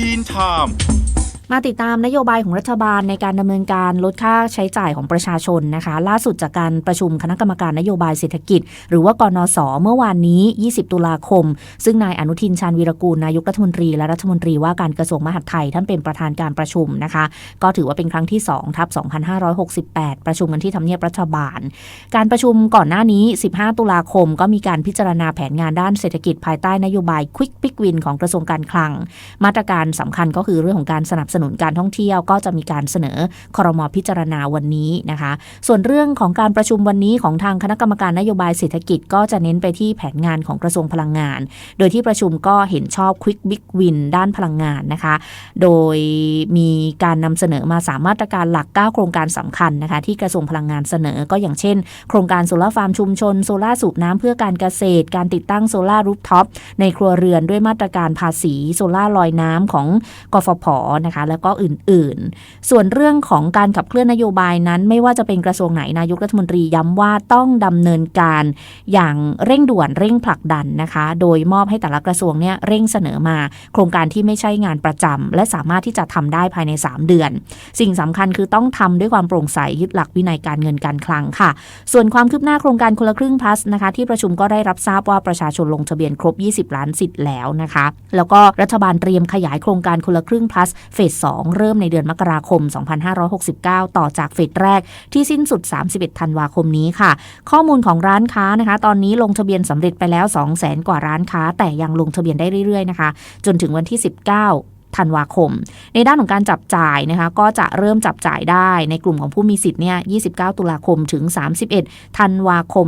ทีนไทม์ มาติดตามนโยบายของรัฐบาลในการดำเนินการลดค่าใช้จ่ายของประชาชนนะคะ ล่าสุดจากการประชุมคณะกรรมการนโยบายเศรษฐกิจ หรือว่ากนสเมื่อวานนี้ 20 ตุลาคม ซึ่งนายอนุทินชาญวีรกูลนายกรัฐมนตรีและรัฐมนตรีว่าการกระทรวงมหาดไทยท่านเป็นประธานการประชุมนะคะ ก็ถือว่าเป็นครั้งที่2ทับ2568 ประชุมกันที่ทำเนียบรัฐบาล การประชุมก่อนหน้านี้ 15 ตุลาคม ก็มีการพิจารณาแผนงานด้านเศรษฐกิจภายใต้นโยบาย Quick Pick Win ของกระทรวงการคลัง มาตรการสำคัญก็คือเรื่องของการสนับสนุนการท่องเที่ยวก็จะมีการเสนอคอรมอพิจารณาวันนี้นะคะ ส่วนเรื่องของการประชุมวันนี้ของทางคณะกรรมการนโยบายเศรษฐกิจก็จะเน้นไปที่แผนงานของกระทรวงพลังงาน โดยที่ประชุมก็เห็นชอบ Quick Big Win ด้านพลังงานนะคะ โดยมีการนำเสนอมาสามมาตรการหลัก 9 โครงการสำคัญนะคะ ที่กระทรวงพลังงานเสนอก็อย่างเช่น โครงการโซลาร์ฟาร์มชุมชน โซลาร์สูบน้ำเพื่อการเกษตร การติดตั้งโซลารูฟท็อปในครัวเรือนด้วยมาตรการภาษี โซลาร์ลอยน้ำของกฟผนะคะแล้วก็อื่นๆ ส่วนเรื่องของการขับเคลื่อนนโยบายนั้น ไม่ว่าจะเป็นกระทรวงไหนนายกรัฐมนตรีย้ำว่าต้องดำเนินการอย่างเร่งด่วนเร่งผลักดันนะคะ โดยมอบให้แต่ละกระทรวงเนี่ยเร่งเสนอมา โครงการที่ไม่ใช่งานประจำและสามารถที่จะทำได้ภายใน 3 เดือน สิ่งสำคัญคือต้องทำด้วยความโปร่งใสยึดหลักวินัยการเงินการคลังค่ะ ส่วนความคืบหน้าโครงการคนละครึ่ง plus นะคะที่ประชุมก็ได้รับทราบว่าประชาชนลงทะเบียนครบ 20 ล้านสิทธิ์แล้วนะคะ แล้วก็รัฐบาลเตรียมขยายโครงการคนละครึ่ง plus เฟส2 เริ่มในเดือนมกราคม 2569 ต่อจากเฟสแรกที่สิ้นสุด 31 ธันวาคมนี้ค่ะ ข้อมูลของร้านค้านะคะ ตอนนี้ลงทะเบียนสำเร็จไปแล้ว 200,000 กว่าร้านค้า แต่ยังลงทะเบียนได้เรื่อยๆนะคะ จนถึงวันที่ 19 ธันวาคม ในด้านของการจับจ่ายนะคะก็จะเริ่มจับจ่ายได้ในกลุ่มของผู้มีสิทธิ์เนี่ย29 ตุลาคมถึง 31 ธันวาคม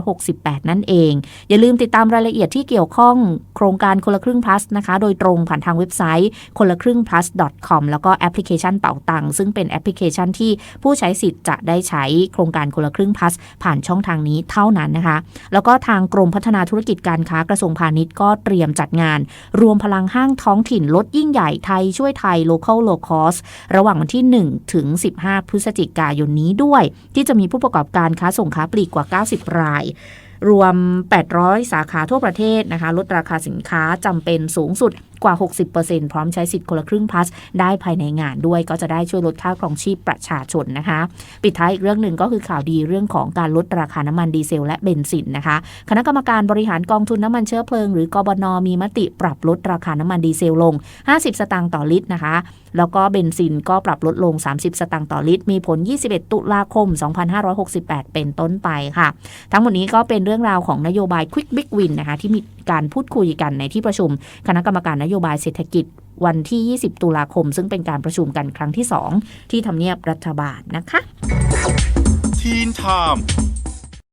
2568 นั่นเอง อย่าลืมติดตามรายละเอียดที่เกี่ยวข้องโครงการคนละครึ่ง plus นะคะ โดยตรงผ่านทางเว็บไซต์คนละครึ่ง plus com แล้วก็แอปพลิเคชันเป๋าตังซึ่งเป็นแอปพลิเคชันที่ผู้ใช้สิทธิ์จะได้ใช้โครงการคนละครึ่ง plus ผ่านช่องทางนี้เท่านั้นนะคะ แล้วก็ทางกรมพัฒนาธุรกิจการค้ากระทรวงพาณิชย์ก็เตรียมจัดงาน รวมพลังห้างท้องถิ่นลดยิ่งใหญ่ไทยช่วยไทย local low cost ระหว่างวันที่ 1 ถึง 15 พฤศจิกายนนี้ด้วย ที่จะมีผู้ประกอบการค้าส่งค้าปลีกกว่า 90 รายรวม 800 สาขาทั่วประเทศนะคะ ลดราคาสินค้าจำเป็นสูงสุด กว่า 60%พร้อมใช้สิทธิ์คนละครึ่งพลัสได้ภายในงานด้วยก็จะได้ช่วยลดค่าครองชีพประชาชนนะคะ ปิดท้ายอีกเรื่องหนึ่งก็คือข่าวดีเรื่องของการลดราคาน้ำมันดีเซลและเบนซินนะคะ คณะกรรมการบริหารกองทุนน้ำมันเชื้อเพลิง หรือกบนมีมติปรับลดราคาน้ำมันดีเซลลง 50 สตางค์ต่อลิตรนะคะแล้วก็เบนซินก็ปรับลดลง 30 สตางค์ต่อลิตร มีผล 21 ตุลาคม 2568 เป็นต้นไปค่ะ ทั้งหมดนี้ก็เป็นเรื่องราวของนโยบาย Quick Big Win นะคะที่มีการพูดคุยกันในที่ประชุม คณะกรรมการนโยบายเศรษฐกิจวันที่ 20 ตุลาคม ซึ่งเป็นการประชุมกันครั้งที่ 2 ที่ทำเนียบรัฐบาลนะคะทีนไทม์